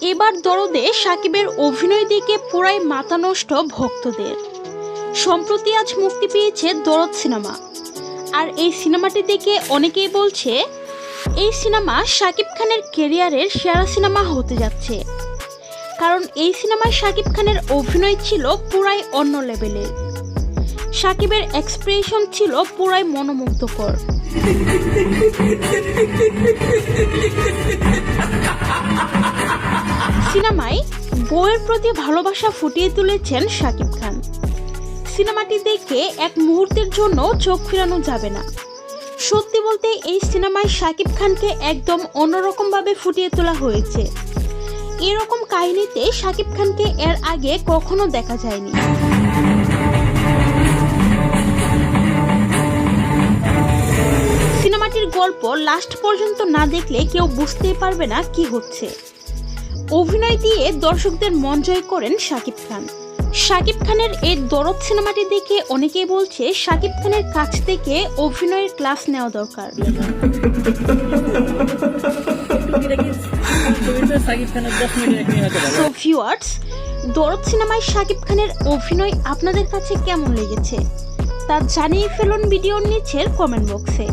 এবার দরদে সাকিবের অভিনয় দিকে পুরাই মাথা নষ্ট ভক্তদের। সম্প্রতি আজ মুক্তি পেয়েছে দরদ সিনেমা। আর এই সিনেমাটি দেখে অনেকেই বলছে, এই সিনেমা শাকিব খানের কেরিয়ারের সেরা সিনেমা হতে যাচ্ছে। কারণ এই সিনেমায় শাকিব খানের অভিনয় ছিল পুরাই অন্য লেভেলের। সাকিবের এক্সপ্রেশন ছিল পুরাই মনোমুগ্ধকর। সিনেমায় বইয়ের প্রতি ভালোবাসা ফুটিয়ে তুলেছেন শাকিব খান। সিনেমাটি দেখে এক মুহূর্তের জন্য চোখ ফিরানো যাবে না। সত্যি বলতে এই সিনেমায় শাকিব খানকে একদম অন্যরকমভাবে ফুটিয়ে তোলা হয়েছে। এরকম কাহিনীতে শাকিব খানকে এর আগে কখনো দেখা যায়নি। সিনেমাটির গল্প লাস্ট পর্যন্ত না দেখলে কেউ বুঝতেই পারবে না কি হচ্ছে। অভিনয় দিয়ে দর্শকদের মন জয় করেন শাকিব খান। শাকিব খানের এই দরদ সিনেমাটি দেখে অনেকেই বলছে শাকিব খানের কাছ থেকে অভিনয়ের ক্লাস নেওয়া দরকার। ভিউয়ার্স দরদ সিনেমায় শাকিব খানের অভিনয় আপনাদের কাছে কেমন লেগেছে? তা জানিয়ে ফেলুন ভিডিওর নিচের কমেন্ট বক্সে